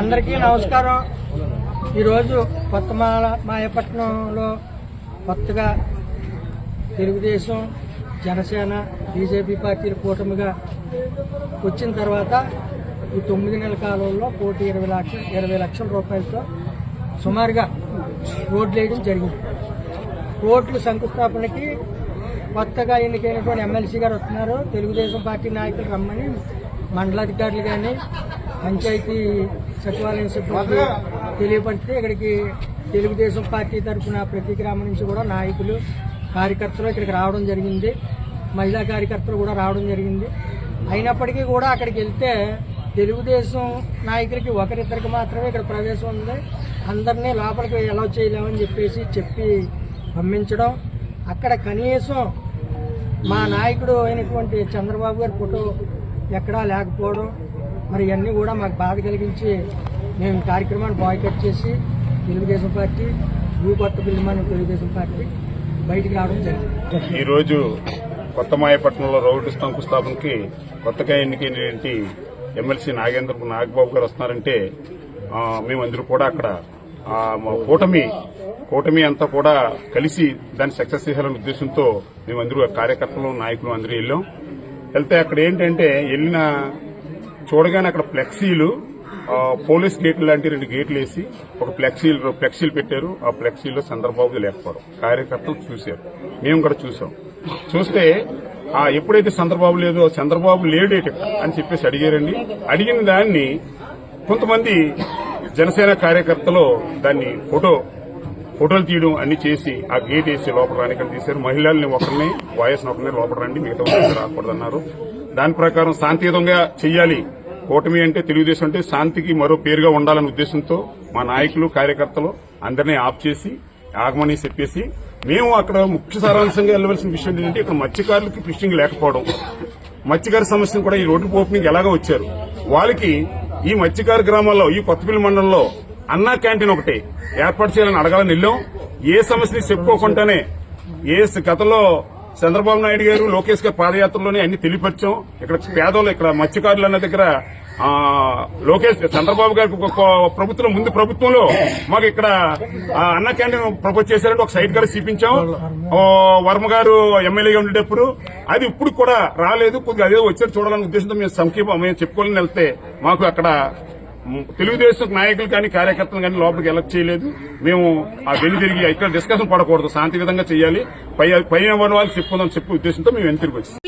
అందరికీ నమస్కారం. ఈరోజు కొత్త మాల మాయపట్నంలో కొత్తగా తెలుగుదేశం జనసేన బీజేపీ పార్టీల కూటమిగా వచ్చిన తర్వాత ఈ తొమ్మిది నెలల కాలంలో కోటి ఇరవై లక్షల ఇరవై లక్షల రూపాయలతో సుమారుగా రోడ్లు వేయడం జరిగింది. రోడ్లు శంకుస్థాపనకి కొత్తగా ఎన్నికైనటువంటి ఎమ్మెల్సీ గారు వస్తున్నారు. తెలుగుదేశం పార్టీ నాయకులు రమ్మని మండలాధికారులు కానీ పంచాయతీ సచివాలయం సిబ్బంది తెలియపరిస్తే ఇక్కడికి తెలుగుదేశం పార్టీ తరఫున ప్రతి గ్రామం నుంచి కూడా నాయకులు కార్యకర్తలు ఇక్కడికి రావడం జరిగింది. మహిళా కార్యకర్తలు కూడా రావడం జరిగింది. అయినప్పటికీ కూడా అక్కడికి వెళ్తే తెలుగుదేశం నాయకులకి ఒకరిద్దరికి మాత్రమే ఇక్కడ ప్రవేశం ఉంది. అందరినీ లోపలికి ఎలా చేయలేమని చెప్పేసి చెప్పి పంపించడం. అక్కడ కనీసం మా నాయకుడు అయినటువంటి చంద్రబాబు గారి ఫోటో ఎక్కడా లేకపోవడం మరి ఇవన్నీ కూడా మాకు బాధ కలిగించి మేము కార్యక్రమాన్ని బాయ్కట్ చేసి తెలుగుదేశం పార్టీ భూ కొత్త పిల్లమని తెలుగుదేశం పార్టీ బయటికి రావడం జరిగింది. ఈరోజు కొత్త మాయపట్నంలో రోడ్డు శంకుస్థాపనకి కొత్తగా ఎన్నికైనటువంటి ఎమ్మెల్సీ నాగేంద్ర నాగబాబు గారు వస్తున్నారంటే మేమందరూ కూడా అక్కడ కూటమి కూటమి అంతా కూడా కలిసి దాన్ని సక్సెస్ చేయాలనే ఉద్దేశంతో మేమందరూ కార్యకర్తలు నాయకులు అందరూ వెళ్ళాం. వెళ్తే అక్కడ ఏంటంటే వెళ్ళిన చూడగానే అక్కడ ఫ్లెక్సీలు పోలీస్ గేట్లు లాంటి రెండు గేట్లు వేసి ఒక ఫ్లెక్సీలు ఫ్లెక్సీలు పెట్టారు. ఆ ఫ్లెక్సీలో చంద్రబాబు లేకపోవడం. కార్యకర్తలు చూశారు. మేము కూడా చూసాం చూస్తే ఆ ఎప్పుడైతే చంద్రబాబు లేదో చంద్రబాబు లేడేట అని చెప్పేసి అడిగారండి. అడిగిన దాన్ని కొంతమంది జనసేన కార్యకర్తలు దాన్ని ఫోటో ఫోటోలు తీయడం అన్ని చేసి ఆ గేట్ వేసి లోపల రానికని తీశారు. మహిళల్ని ఒకరిని వాయస్ని ఒకరిని లోపల రండి మిగతా రాకూడదన్నారు దాని ప్రకారం శాంతియుతంగా చెయ్యాలి. కూటమి అంటే తెలుగుదేశం అంటే శాంతికి మరో పేరుగా ఉండాలనే ఉద్దేశంతో మా నాయకులు కార్యకర్తలు అందరినీ ఆఫ్ చేసి ఆగమని చెప్పేసి మేము అక్కడ ముఖ్య సారాంశంగా వెళ్ళవలసిన విషయం ఏంటంటే ఇక్కడ మత్స్యకారులకి ఫిషింగ్ లేకపోవడం. మత్స్యకార సమస్యను కూడా ఈ రోడ్డు ఓపెనింగ్ ఎలాగో వచ్చారు. వాళ్ళకి ఈ మత్స్యకార గ్రామాల్లో ఈ కొత్తపల్లి మండలంలో అన్నా క్యాంటీన్ ఒకటి ఏర్పాటు చేయాలని అడగాలని వెళ్ళాం. ఏ సమస్యని చెప్పుకోకుండానే ఏ స- గతంలో చంద్రబాబు నాయుడు గారు లోకేష్ గారి పాదయాత్రలోనే అన్ని తెలియపరిచాం. ఇక్కడ పేదలు ఇక్కడ మత్స్యకారులు అన్న దగ్గర లోకేష్ చంద్రబాబు గారికి ప్రభుత్వం ముందు ప్రభుత్వంలో మాకు ఇక్కడ అన్న క్యాంటీన్ ప్రపోజ్ చేశారంటే ఒక సైట్ గారు చూపించాం. వర్మ గారు ఎమ్మెల్యేగా ఉండేటప్పుడు అది ఇప్పుడు కూడా రాలేదు. కొద్దిగా అదే వచ్చారు చూడాలనే ఉద్దేశంతో మేము సంక్షేమం మేము చెప్పుకోవాలని వెళ్తే మాకు అక్కడ తెలుగుదేశం నాయకులు కానీ కార్యకర్తలు కానీ లోపలికి ఎలక్ట్ చేయలేదు. మేము ఆ వెళ్ళి తిరిగి ఇక్కడ డిస్కషన్ పడకూడదు. శాంతి విధంగా చేయాలి. పై పైన వాళ్ళు వాళ్ళకి చెప్పుకుందాం చెప్పే ఉద్దేశంతో మేము వెనుక తిరిగి వచ్చాం